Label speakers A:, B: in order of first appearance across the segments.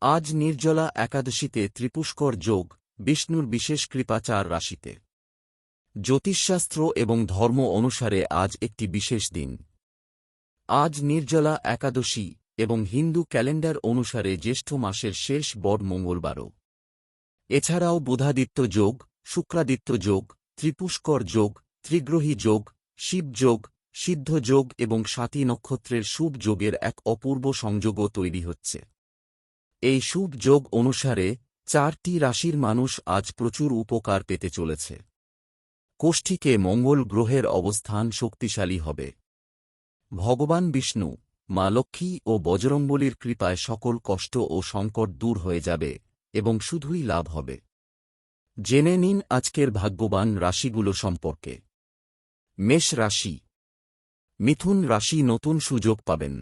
A: আজ নির্জলা একাদশীতে ত্রিপুষ্কর যোগ, বিষ্ণুর বিশেষ কৃপাচার রাশিতে। জ্যোতিষশাস্ত্র এবং ধর্ম অনুসারে আজ একটি বিশেষ দিন। আজ নির্জলা একাদশী এবং হিন্দু ক্যালেন্ডার অনুসারে জ্যেষ্ঠ মাসের শেষ বড় মঙ্গলবারও। এছাড়াও বুধাদিত্য যোগ, শুক্রাদিত্য যোগ, ত্রিপুষ্কর যোগ, ত্রিগ্রহী যোগ, শিব যোগ, সিদ্ধ যোগ এবং সাতী নক্ষত্রের শুভ যোগের এক অপূর্ব সংযোগও তৈরি হচ্ছে। এই শুভ যোগ অনুসারে চারটি রাশির মানুষ আজ প্রচুর উপকার পেতে চলেছে। কোষ্ঠীকে মঙ্গল গ্রহের অবস্থান শক্তিশালী হবে। ভগবান বিষ্ণু, মা লক্ষ্মী ও বজরঙ্গলির কৃপায় সকল কষ্ট ও সংকট দূর হয়ে যাবে এবং শুধুই লাভ হবে। জেনে নিন আজকের ভাগ্যবান রাশিগুলো সম্পর্কে। মেষ রাশি, মিথুন রাশি নতুন সুযোগ পাবেন।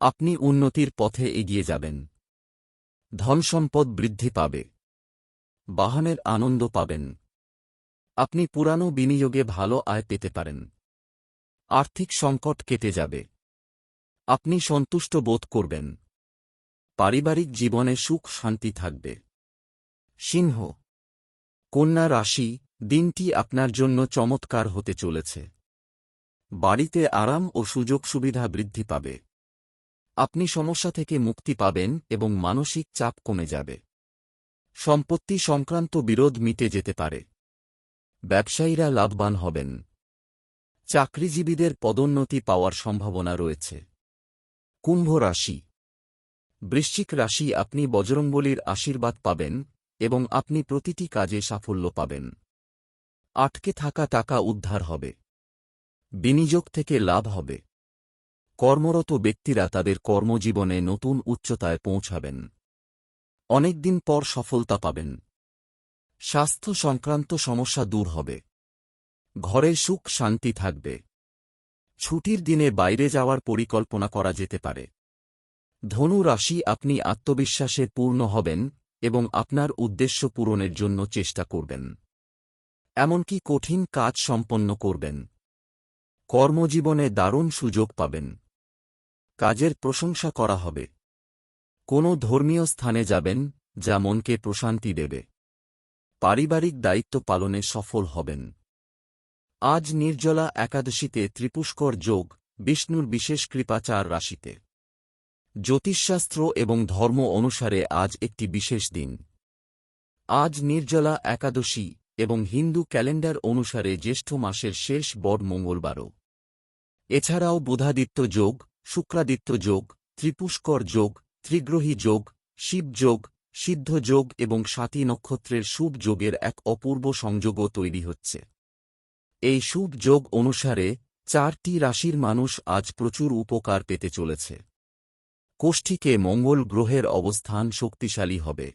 A: আপনি উন্নতির পথে এগিয়ে যাবেন। ধনসম্পদ বৃদ্ধি পাবে। বাহনের আনন্দ পাবেন। আপনি পুরানো বিনিয়োগে ভালো আয় পেতে পারেন। আর্থিক সংকট কেটে যাবে। আপনি সন্তুষ্ট বোধ করবেন। পারিবারিক জীবনে সুখ শান্তি থাকবে। সিংহ। কন্যা রাশি, দিনটি আপনার জন্য চমৎকার হতে চলেছে। বাড়িতে আরাম ও সুযোগ সুবিধা বৃদ্ধি পাবে। আপনি সমস্যা থেকে মুক্তি পাবেন এবং মানসিক চাপ কমে যাবে। সম্পত্তি সংক্রান্ত বিরোধ মিটে যেতে পারে। ব্যবসায়ীরা লাভবান হবেন। চাকরিজীবীদের পদোন্নতি পাওয়ার সম্ভাবনা রয়েছে। কুম্ভ রাশি। বৃশ্চিক রাশি আপনি বজরঙ্গলির আশীর্বাদ পাবেন এবং আপনি প্রতিটি কাজে সাফল্য পাবেন। আটকে থাকা টাকা উদ্ধার হবে। বিনিয়োগ থেকে লাভ হবে। কর্মরত ব্যক্তিরা তাদের কর্মজীবনে নতুন উচ্চতায় পৌঁছাবেন। অনেকদিন পর সফলতা পাবেন। স্বাস্থ্য সংক্রান্ত সমস্যা দূর হবে। ঘরে সুখ শান্তি থাকবে। ছুটির দিনে বাইরে যাওয়ার পরিকল্পনা করা যেতে পারে। ধনু রাশি আপনি আত্মবিশ্বাসে পূর্ণ হবেন এবং আপনার উদ্দেশ্য পূরণের জন্য চেষ্টা করবেন। এমনকি কঠিন কাজ সম্পন্ন করবেন। কর্মজীবনে দারুণ সুযোগ পাবেন। কাজের প্রশংসা করা হবে। কোনো ধর্মীয় স্থানে যাবেন, যা মনকে প্রশান্তি দেবে। পারিবারিক দায়িত্ব পালনে সফল হবেন। আজ নির্জলা একাদশীতে ত্রিপুষ্কর যোগ, বিষ্ণুর বিশেষ কৃপাচার রাশিতে। জ্যোতিষশাস্ত্র এবং ধর্ম অনুসারে আজ একটি বিশেষ দিন। আজ নির্জলা একাদশী এবং হিন্দু ক্যালেন্ডার অনুসারে জ্যেষ্ঠ মাসের শেষ বড় মঙ্গলবারও। এছাড়াও বুধাদিত্য যোগ শুক্রাদিত্য যোগ, ত্রিপুষ্কর যোগ, ত্রিগ্রহী যোগ, শিব যোগ, সিদ্ধ যোগ এবং সাতী নক্ষত্রের শুভ যোগের এক অপূর্ব সংযোগও তৈরি হচ্ছে। এই শুভ যোগ অনুসারে চারটি রাশির মানুষ আজ প্রচুর উপকার পেতে চলেছে। কোষ্ঠীকে মঙ্গল গ্রহের অবস্থান শক্তিশালী হবে।